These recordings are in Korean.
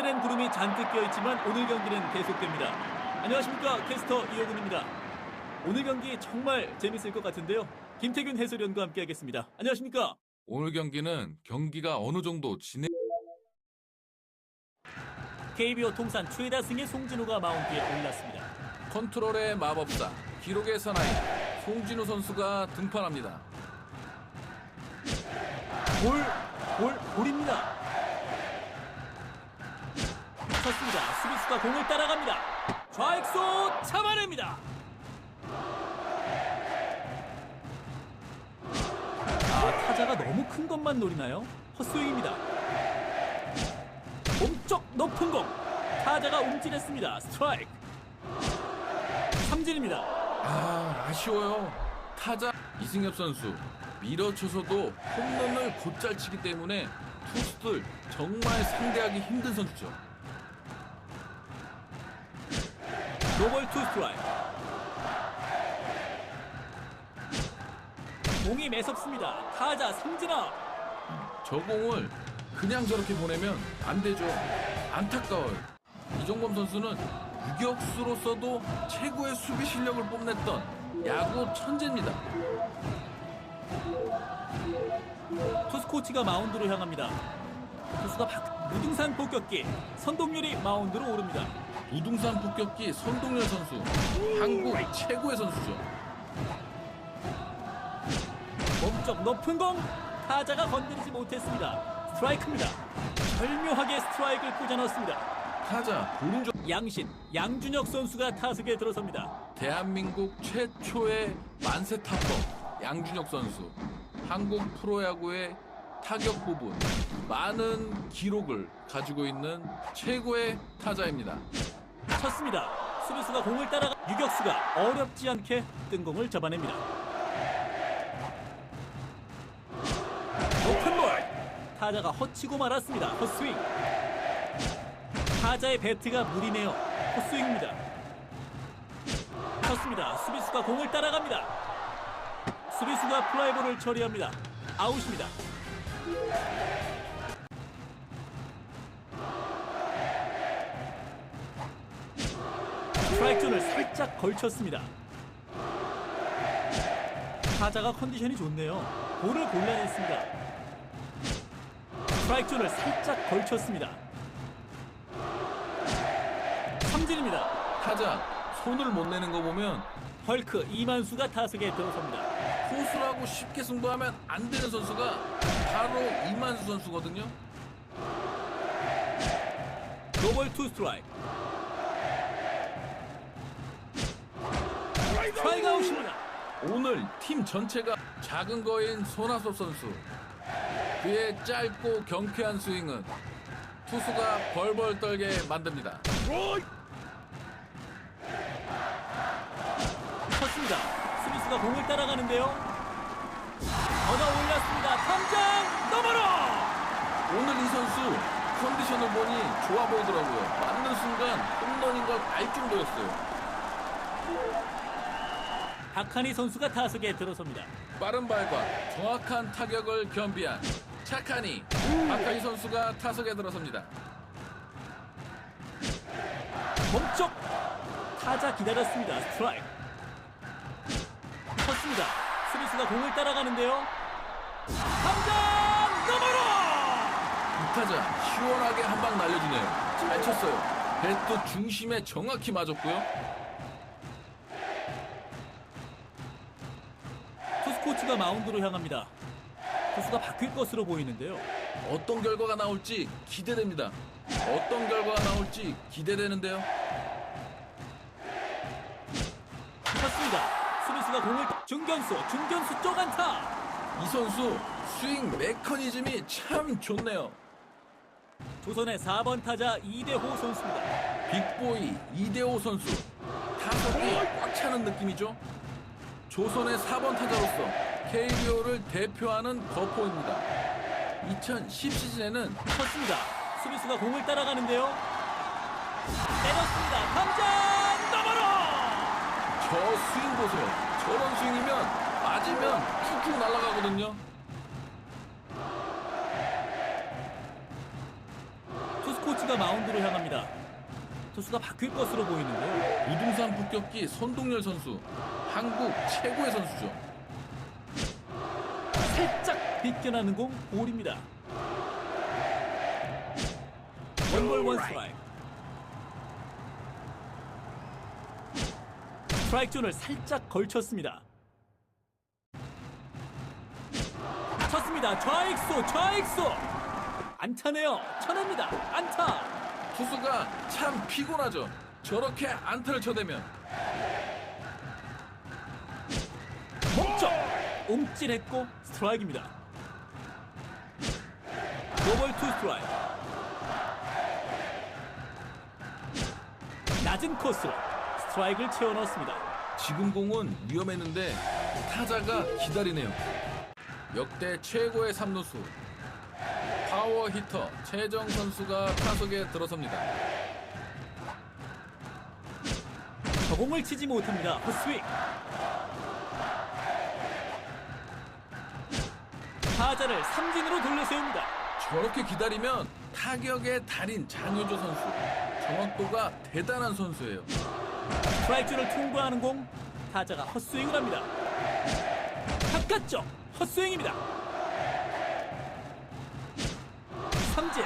하늘엔 구름이 잔뜩 껴있지만 오늘 경기는 계속됩니다. 안녕하십니까 캐스터 이호근입니다. 오늘 경기 정말 재밌을 것 같은데요. 김태균 해설위원과 함께하겠습니다. 안녕하십니까? 오늘 경기는 경기가 어느 정도 진행 KBO 통산 최다 승의 송진우가 마운드에 올랐습니다. 컨트롤의 마법사 기록의 사나이 송진우 선수가 등판합니다. 볼, 볼, 볼입니다. 쳤습니다. 수비수가 공을 따라갑니다. 좌익수 잡아냅니다. 아, 타자가 너무 큰 것만 노리나요? 헛스윙입니다. 몸쪽 높은 공. 타자가 움찔했습니다. 스트라이크. 삼진입니다. 아 아쉬워요. 타자 이승엽 선수 밀어쳐서도 홈런을 곧잘 치기 때문에 투수들 정말 상대하기 힘든 선수죠. 노벌 투 스트라이크. 공이 매섭습니다. 타자 삼진아. 저 공을 그냥 저렇게 보내면 안 되죠. 안타까워요. 이종범 선수는 유격수로서도 최고의 수비 실력을 뽐냈던 야구 천재입니다. 투수 코치가 마운드로 향합니다. 투수가 박 무등산 폭격기 선동열이 마운드로 오릅니다. 우등산 폭격기 선동열 선수 한국 최고의 선수죠. 몸쪽 높은 공 타자가 건드리지 못했습니다. 스트라이크입니다. 절묘하게 스트라이크를 꽂아 넣습니다. 타자 오른쪽 양신 양준혁 선수가 타석에 들어섭니다. 대한민국 최초의 만세 타퍼 양준혁 선수 한국 프로야구의 타격 부분 많은 기록을 가지고 있는 최고의 타자입니다. 쳤습니다. 수비수가 공을 따라가 유격수가 어렵지 않게 뜬 공을 잡아냅니다. 높은 볼 타자가 허치고 말았습니다. 헛스윙 타자의 배트가 무리네요. 헛스윙입니다. 쳤습니다. 수비수가 공을 따라갑니다. 수비수가 플라이볼을 처리합니다. 아웃입니다. 스트라이크 존을 살짝 걸쳤습니다. 타자가 컨디션이 좋네요. 볼을 골라냈습니다. 스트라이크 존을 살짝 걸쳤습니다. 삼진입니다. 타자 손을 못 내는 거 보면 헐크 이만수가 타석에 들어섭니다. 호수라고 쉽게 승부하면 안 되는 선수가 바로 이만수 선수거든요. 노벌 투 스트라이크. 트라이크 아웃입니다. 오늘 팀 전체가 작은 거인 손아섭 선수 그의 짧고 경쾌한 스윙은 투수가 벌벌 떨게 만듭니다. 쳤습니다. 수비수가 공을 따라가는데요. 전화 올랐습니다. 탐장 너머로 오늘 이 선수 컨디션을 보니 좋아 보이더라고요. 맞는 순간 홈런인 걸 알 정도였어요. 박한희 선수가 타석에 들어섭니다. 빠른 발과 정확한 타격을 겸비한 착하니 박하희 선수가 타석에 들어섭니다. 몸쪽 타자 기다렸습니다. 스트라이크. 쳤습니다. 수비수가 공을 따라가는데요. 너머로 이 타자 시원하게 한 방 날려주네요. 잘 쳤어요. 배트 중심에 정확히 맞았고요. 투수 코치가 마운드로 향합니다. 투수가 바뀔 것으로 보이는데요. 어떤 결과가 나올지 기대됩니다. 어떤 결과가 나올지 기대되는데요. 쳤습니다. 수비수가 공을 따- 중견수 중견수 쪽 안타. 이 선수 스윙 메커니즘이 참 좋네요. 조선의 4번 타자 이대호 선수입니다. 빅보이 이대호 선수 타석이 꽉 차는 느낌이죠. 조선의 4번 타자로서 KBO를 대표하는 거포입니다. 2010 시즌에는 쳤습니다. 수비수가 공을 따라가는데요. 때렸습니다. 탐장 너머로 저 스윙 보세요. 저런 스윙이면 맞으면 툭툭 날아가거든요. 투수 코치가 마운드로 향합니다. 투수가 바뀔 것으로 보이는데요. 우등산 폭격기 손동열 선수 한국 최고의 선수죠. 살짝 비껴나는 공 볼입니다. 원볼 원 스트라이크. 스트라이크 존을 살짝 걸쳤습니다. 쳤습니다. 좌익수 좌익수 안타네요. 쳐냅니다. 안타. 투수가 참 피곤하죠. 저렇게 안타를 쳐대면 목적 움찔했고 스트라이크입니다. 노볼 투 스트라이크. 낮은 코스로 스트라이크를 채워 넣었습니다. 지금 공은 위험했는데 타자가 기다리네요. 역대 최고의 삼루수 파워 히터 최정 선수가 타석에 들어섭니다. 저공을 치지 못합니다. 헛스윙. 타자를 삼진으로 돌려세웁니다. 저렇게 기다리면 타격의 달인 장효조 선수 정확도가 대단한 선수예요. 스트라이크를 통과하는 공 타자가 헛스윙을 합니다. 바깥쪽 헛스윙입니다. 삼진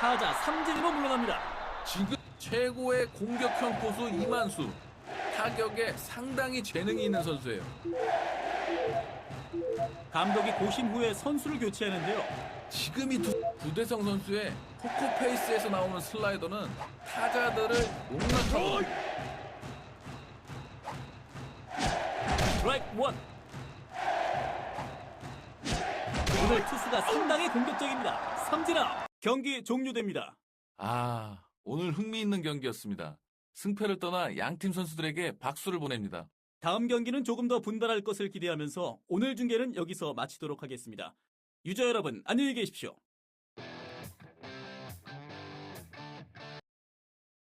타자 삼진으로 물러납니다. 지금 최고의 공격형 포수 이만수 타격에 상당히 재능이 있는 선수예요. 감독이 고심 후에 선수를 교체하는데요. 지금 이 두- 구대성 선수의 포커페이스에서 나오는 슬라이더는 타자들을 농락하고 스트라이크 원. 오늘 투수가 상당히 공격적입니다. 삼진아 경기 종료됩니다. 아 오늘 흥미있는 경기였습니다. 승패를 떠나 양팀 선수들에게 박수를 보냅니다. 다음 경기는 조금 더 분발할 것을 기대하면서 오늘 중계는 여기서 마치도록 하겠습니다. 유저 여러분 안녕히 계십시오.